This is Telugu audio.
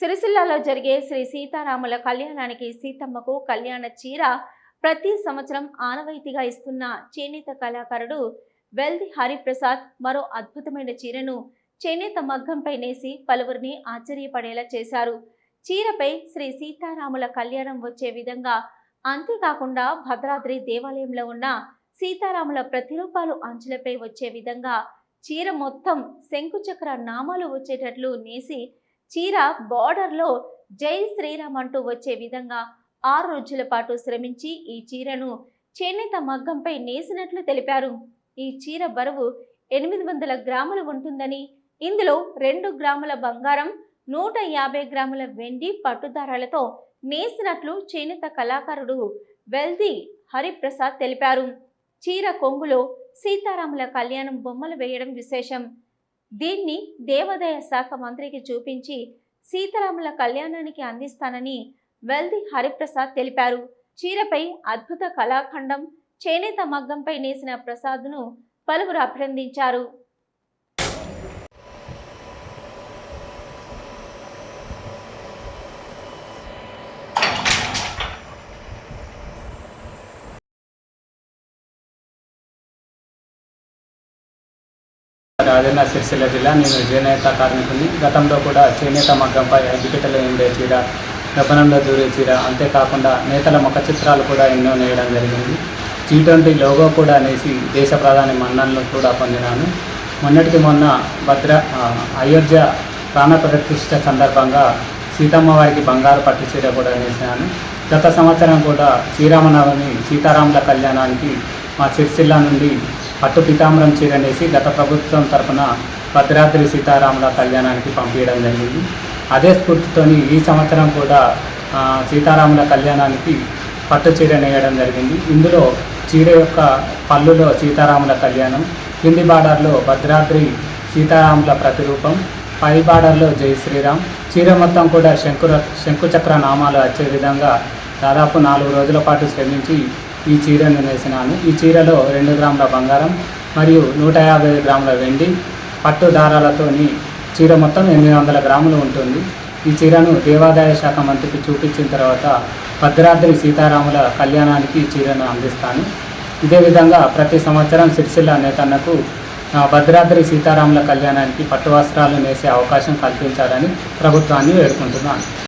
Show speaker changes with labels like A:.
A: సిరిసిల్లలో జరిగే శ్రీ సీతారాముల కళ్యాణానికి సీతమ్మకు కళ్యాణ చీర ప్రతి సంవత్సరం ఆనవాయితీగా ఇస్తున్న చేనేత కళాకారుడు వెల్ది హరిప్రసాద్ మరో అద్భుతమైన చీరను చేనేత మగ్గంపై నేసి పలువురిని ఆశ్చర్యపడేలా చేశారు. చీరపై శ్రీ సీతారాముల కళ్యాణం వచ్చే విధంగా అంతేకాకుండా భద్రాద్రి దేవాలయంలో ఉన్న సీతారాముల ప్రతిరూపాలు అంచులపై వచ్చే విధంగా చీర మొత్తం శంకుచక్ర నామాలు వచ్చేటట్లు నేసి చీర బార్డర్లో జై శ్రీరామ్ అంటూ వచ్చే విధంగా ఆరు రోజుల పాటు శ్రమించి ఈ చీరను చేనేత మగ్గంపై నేసినట్లు తెలిపారు. ఈ చీర బరువు ఎనిమిది వందల గ్రాములు ఉంటుందని ఇందులో రెండు గ్రాముల బంగారం నూట యాభై గ్రాముల వెండి పట్టుదారాలతో నేసినట్లు చేనేత కళాకారుడు వెల్ది హరిప్రసాద్ తెలిపారు. చీర కొంగులో సీతారాముల కళ్యాణం బొమ్మలు వేయడం విశేషం. దీన్ని దేవాదాయ శాఖ మంత్రికి చూపించి సీతారాముల కళ్యాణానికి అందిస్తానని వెల్ది హరిప్రసాద్ తెలిపారు. చీరపై అద్భుత కళాఖండం చేనేత మగ్గంపై నేసిన ప్రసాద్ను పలువురు అభినందించారు.
B: రాజన్న సిరిసిల్ల జిల్లా నేను చేనేత కార్మికుని. గతంలో కూడా చేనేత మగ్గంపై అగ్గిపెట్టెలో ఉండే చీర గపనంలో దూరే చీర అంతేకాకుండా నేతల ముఖ చిత్రాలు కూడా ఎన్నో నేయడం జరిగింది. జీ ట్వంటీ లోగో కూడా నేసి దేశ ప్రధాని మన్ననలు కూడా పొందినాను. మొన్నటికి మొన్న భద్ర అయోధ్య ప్రాణ ప్రతిష్ట సందర్భంగా సీతమ్మ వారికి బంగారు పట్టు చీర కూడా నేసినాను. గత సంవత్సరం కూడా శ్రీరామనవమి సీతారాముల కళ్యాణానికి మా సిరిసిల్ల నుండి పట్టు పితాంబరం చీరనేసి గత ప్రభుత్వం తరపున భద్రాద్రి సీతారాముల కళ్యాణానికి పంపించడం జరిగింది. అదే స్ఫూర్తితోని ఈ సంవత్సరం కూడా సీతారాముల కళ్యాణానికి పట్టు చీర నేయడం జరిగింది. ఇందులో చీర యొక్క పళ్ళులో సీతారాముల కళ్యాణం కింది బార్డర్లో భద్రాద్రి సీతారాముల ప్రతిరూపం పై బార్డర్లో జై శ్రీరామ్. చీర మొత్తం కూడా శంకుర శంకుచక్ర నామాలు వచ్చే విధంగా దాదాపు నాలుగు రోజుల పాటు శ్రమించి ఈ చీరను నేసినాను ఈ చీరలో రెండు గ్రాముల బంగారం మరియు నూట యాభై గ్రాముల వెండి పట్టు దారాలతోని చీర మొత్తం ఎనిమిది వందల గ్రాములు ఉంటుంది. ఈ చీరను దేవాదాయ శాఖ మంత్రికి చూపించిన తర్వాత భద్రాద్రి సీతారాముల కళ్యాణానికి ఈ చీరను అందిస్తాను. ఇదే విధంగా ప్రతి సంవత్సరం సిరిసిల్ల నేతన్నకు భద్రాద్రి సీతారాముల కళ్యాణానికి పట్టు వస్త్రాలు నేసే అవకాశం కల్పించాలని ప్రభుత్వాన్ని వేడుకుంటున్నాను.